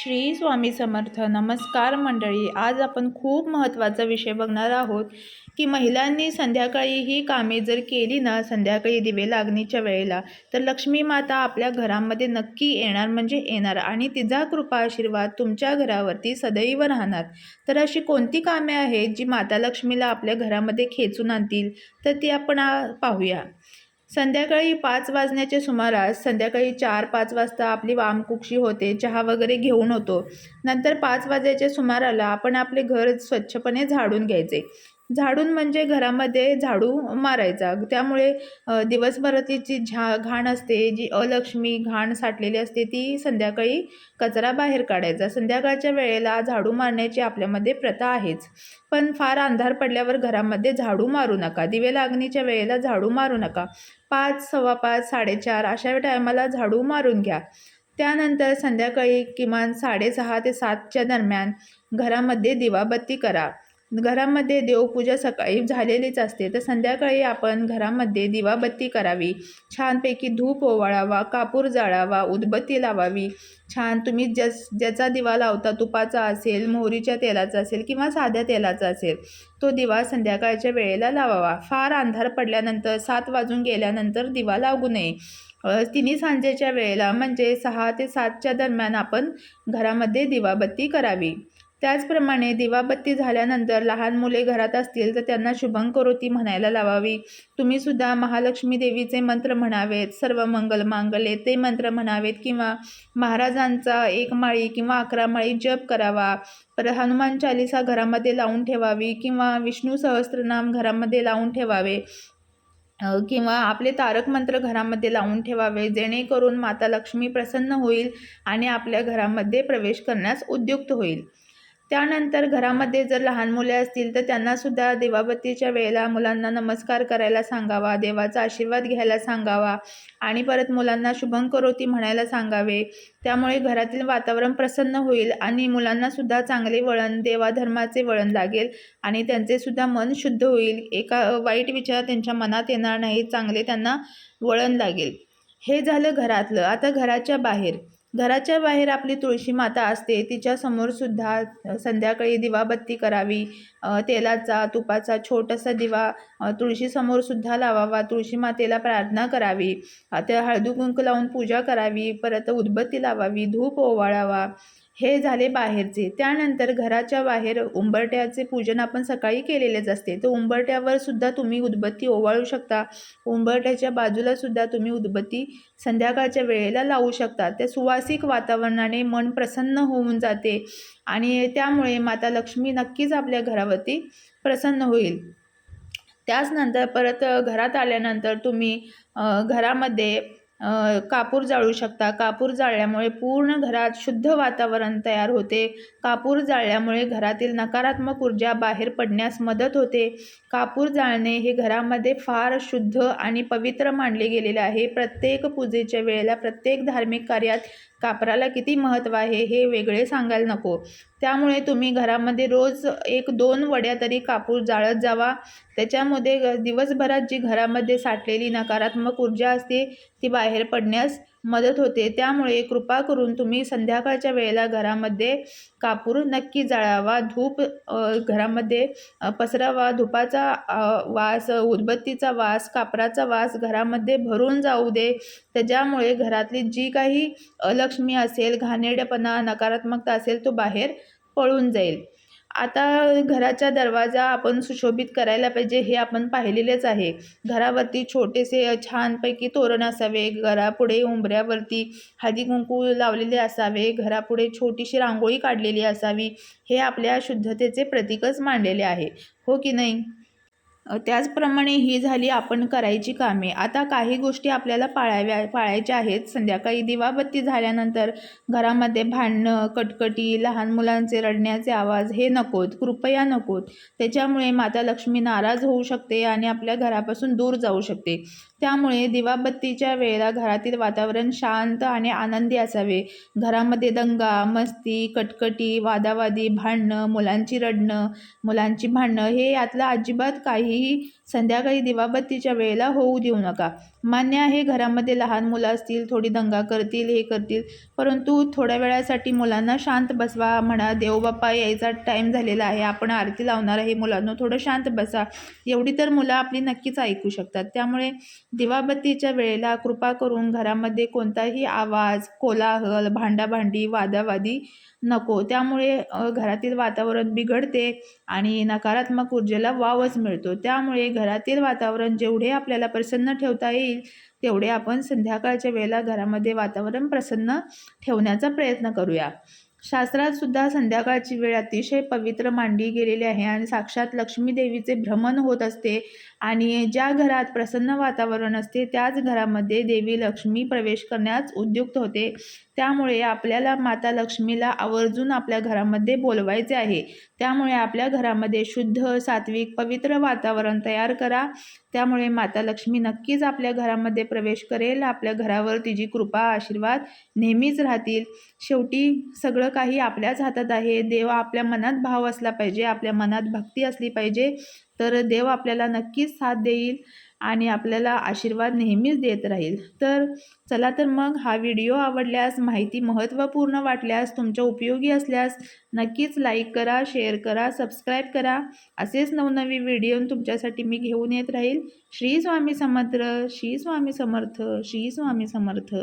श्री स्वामी समर्थ नमस्कार मंडळी. आज आपण खूप महत्त्वाचा विषय बघणार आहोत की महिलांनी संध्याकाळी ही कामे जर केली ना संध्याकाळी दिवे लागणीच्या वेळेला तर लक्ष्मी माता आपल्या घरामध्ये नक्की येणार म्हणजे येणार आणि तिचा कृपा आशीर्वाद तुमच्या घरावरती सदैव राहणार. तर अशी कोणती कामे आहेत जी माता लक्ष्मीला आपल्या घरामध्ये खेचून आणतील? तर ती आपण पाहूया. संध्याकाळी पाच वाजण्याच्या सुमारास संध्याकाळी चार पाच वाजता आपली वामकुक्षी होते चहा वगैरे घेऊन होतो. नंतर पाच वाजायच्या सुमाराला आपण आपले घर स्वच्छपणे झाडून घ्यायचे. झाडून म्हणजे घरामध्ये झाडू मारायचा. त्यामुळे अ, दिवसभराची जी झा घाण असते जी अलक्ष्मी घाण साठलेली असते ती संध्याकाळी कचरा बाहेर काढायचा. संध्याकाळच्या वेळेला झाडू मारण्याची आपल्यामध्ये प्रथा आहेच. पण फार अंधार पडल्यावर घरामध्ये झाडू मारू नका. दिवे लागणीच्या वेळेला झाडू मारू नका. पाच सव्वा पाच साडेचार अशा टायमाला झाडू मारून घ्या. त्यानंतर संध्याकाळी किमान साडेसहा ते सातच्या दरम्यान घरामध्ये दिवाबत्ती करा. घरामध्ये देवपूजा सकाळी झालेलीच असते तर संध्याकाळी आपण घरामध्ये दिवाबत्ती करावी. छानपैकी धूप ओवाळावा कापूर जाळावा उदबत्ती लावावी. छान तुम्ही जस ज्याचा दिवा लावता तुपाचा असेल मोहरीच्या तेलाचा असेल किंवा साध्या तेलाचा असेल तो दिवा संध्याकाळच्या वेळेला लावावा. फार अंधार पडल्यानंतर सात वाजून गेल्यानंतर दिवा लागू नये. तिन्ही सांजेच्या वेळेला म्हणजे सहा ते सातच्या दरम्यान आपण घरामध्ये दिवाबत्ती करावी. त्याचप्रमाणे दिवाबत्ती झाल्यानंतर लहान मुले घरात असतील तर त्यांना शुभंकरोती म्हणायला लावावी. तुम्ही सुद्धा महालक्ष्मी देवीचे मंत्र म्हणावेत सर्व मंगल मांगले ते मंत्र म्हणावेत किंवा महाराजांचा एक माळी किंवा अकरा माळी जप करावा. पर हनुमान चालिसा घरामध्ये लावून ठेवावी किंवा विष्णू सहस्त्रनाम घरामध्ये लावून ठेवावे. किंवा आपले तारक मंत्र घरामध्ये लावून ठेवावे जेणेकरून माता लक्ष्मी प्रसन्न होईल आणि आपल्या घरामध्ये प्रवेश करण्यास उद्युक्त होईल. त्यानंतर घरामध्ये जर लहान मुले असतील तर त्यांनासुद्धा देवाबत्तीच्या वेळेला मुलांना नमस्कार करायला सांगावा देवाचा आशीर्वाद घ्यायला सांगावा आणि परत मुलांना शुभंकरोती म्हणायला सांगावे. त्यामुळे घरातील वातावरण प्रसन्न होईल आणि मुलांनासुद्धा चांगले वळण देवाधर्माचे वळण लागेल आणि त्यांचे सुद्धा मन शुद्ध होईल. एका वाईट विचार त्यांच्या मनात येणार नाही चांगले त्यांना वळण लागेल. हे झालं घरातलं. आता घराच्या बाहेर. घराच्या बाहेर आपली तुळशी माता असते तिच्यासमोर सुद्धा संध्याकाळी दिवाबत्ती करावी तेलाचा तुपाचा छोटासा दिवा अ, तुळशीसमोर सुद्धा लावावा तुळशी मातेला प्रार्थना करावी. त्या हळदू कुंक लावून पूजा करावी परत उदबत्ती लावावी धूप ओवाळावा. हे झाले बाहेरचे. त्यानंतर घराच्या बाहेर उंबरट्याचे पूजन आपण सकाळी केलेलेच असते. तर उंबरट्यावर सुद्धा तुम्ही उदबत्ती ओवाळू शकता. उंबरट्याच्या बाजूला सुद्धा तुम्ही उदबत्ती संध्याकाळच्या वेळेला लावू शकता. त्या सुवासिक वातावरणाने मन प्रसन्न होऊन जाते आणि त्यामुळे माता लक्ष्मी नक्कीच आपल्या घरावरती प्रसन्न होईल. त्याचनंतर परत घरात आल्यानंतर तुम्ही घरामध्ये कापूर जाळू शकता. कापूर जाळल्यामुळे पूर्ण घरात शुद्ध वातावरण तयार होते. कापूर जाळल्यामुळे घरातील नकारात्मक ऊर्जा बाहेर पडण्यास मदत होते. कापूर जाळणे हे घरामध्ये फार शुद्ध आणि पवित्र मानले गेलेले आहे. प्रत्येक पूजेच्या वेळेला प्रत्येक धार्मिक कार्यात कापराला किती महत्त्व आहे हे वेगळे सांगायला नको. त्यामुळे तुम्ही घरामध्ये रोज एक दोन वड्या तरी कापूर जाळत जावा. त्याच्यामध्ये दिवसभरात जी घरामध्ये साठलेली नकारात्मक ऊर्जा असते ती बाहेर पडण्यास मदत होते. त्यामुळे कृपा करून तुम्ही संध्याकाळच्या वेळेला घरामध्ये कापूर नक्की जाळावा. धूप घरामध्ये पसरावा. धुपाचा वास उदबत्तीचा वास कापराचा वास घरामध्ये भरून जाऊ दे. त्याच्यामुळे घरातली जी काही अलक्ष्मी असेल घाणेरडेपणा नकारात्मकता असेल तो बाहेर पळून जाईल. आता घराचा दरवाजा आपण सुशोभित करायला पाहिजे हे आपण पाहिलेलेच आहे. घरावरती छोटेसे छानपैकी तोरण असावे घरापुढे उंबऱ्यावरती हळदी कुंकू लावलेले असावे घरापुढे छोटीशी रांगोळी काढलेली असावी हे आपल्या शुद्धतेचे प्रतीकच मांडलेले आहे. हो की नाही? त्याचप्रमाणे ही झाली आपण करायची कामे. आता काही गोष्टी आपल्याला पाळाव्या पाळायच्या आहेत. संध्याकाळी दिवाबत्ती झाल्यानंतर घरामध्ये भांडणं कटकटी लहान मुलांचे रडण्याचे आवाज हे नकोत कृपया नकोत. त्याच्यामुळे माता लक्ष्मी नाराज होऊ शकते आणि आपल्या घरापासून दूर जाऊ शकते. त्यामुळे दिवाबत्तीच्या वेळेला घरातील वातावरण शांत आणि आनंदी असावे. घरामध्ये दंगा मस्ती कटकटी वादावादी भांडणं मुलांची रडणं मुलांची भांडणं हे यातलं अजिबात काही काहीही संध्याकाळी दिवाबत्तीच्या वेळेला होऊ देऊ नका. मान्य आहे घरामध्ये लहान मुलं असतील थोडी दंगा करतील हे करतील परंतु थोड्या वेळासाठी मुलांना शांत बसवा म्हणा. देवबाप्पा यायचा टाईम झालेला आहे. आपण आरती लावणार आहे मुलांना. थोडं शांत बसा. एवढी तर मुलं आपली नक्कीच ऐकू शकतात. त्यामुळे दिवाबत्तीच्या वेळेला कृपा करून घरामध्ये कोणताही आवाज कोलाहल भांडाभांडी वादावादी नको. त्यामुळे घरातील वातावरण बिघडते आणि नकारात्मक ऊर्जेला वावच मिळतो. त्यामुळे घरातील वातावरण जेवढे आपल्याला प्रसन्न ठेवता येईल येईल तेवढे आपण संध्याकाळच्या वेळेला घरामध्ये वातावरण प्रसन्न ठेवण्याचा प्रयत्न करूया. शास्त्रात सुद्धा संध्याकाळची वेळ अतिशय पवित्र मांडली गेलेली आहे आणि साक्षात लक्ष्मी देवीचे भ्रमण होत असते आणि ज्या घरात प्रसन्न वातावरण असते त्याच घरामध्ये देवी लक्ष्मी प्रवेश करण्यास उद्युक्त होते. त्यामुळे आपल्याला माता लक्ष्मीला आवर्जून आपल्या घरामध्ये बोलवायचे आहे. त्यामुळे आपल्या घरामध्ये शुद्ध सात्विक पवित्र वातावरण तयार करा. त्यामुळे माता लक्ष्मी नक्कीच आपल्या घरामध्ये प्रवेश करेल. आपल्या घरावर तिची कृपा आशीर्वाद नेहमीच राहतील. शेवटी सगळं काही आपल्याच हातात आहे. देव आपल्या मनात भाव असला पाहिजे आपल्या मनात भक्ती असली पाहिजे तर देव आपल्याला नक्कीच साथ देईल आणि आपल्याला आशीर्वाद नेहमीच देत राहील. तर चला तर मग हा व्हिडिओ आवडल्यास माहिती महत्त्वपूर्ण वाटल्यास तुमच्या उपयोगी असल्यास नक्कीच लाईक करा शेअर करा सबस्क्राईब करा. असेच नवनवी व्हिडिओ तुमच्यासाठी मी घेऊन येत राहील. श्री स्वामी समर्थ श्री स्वामी समर्थ श्री स्वामी समर्थ.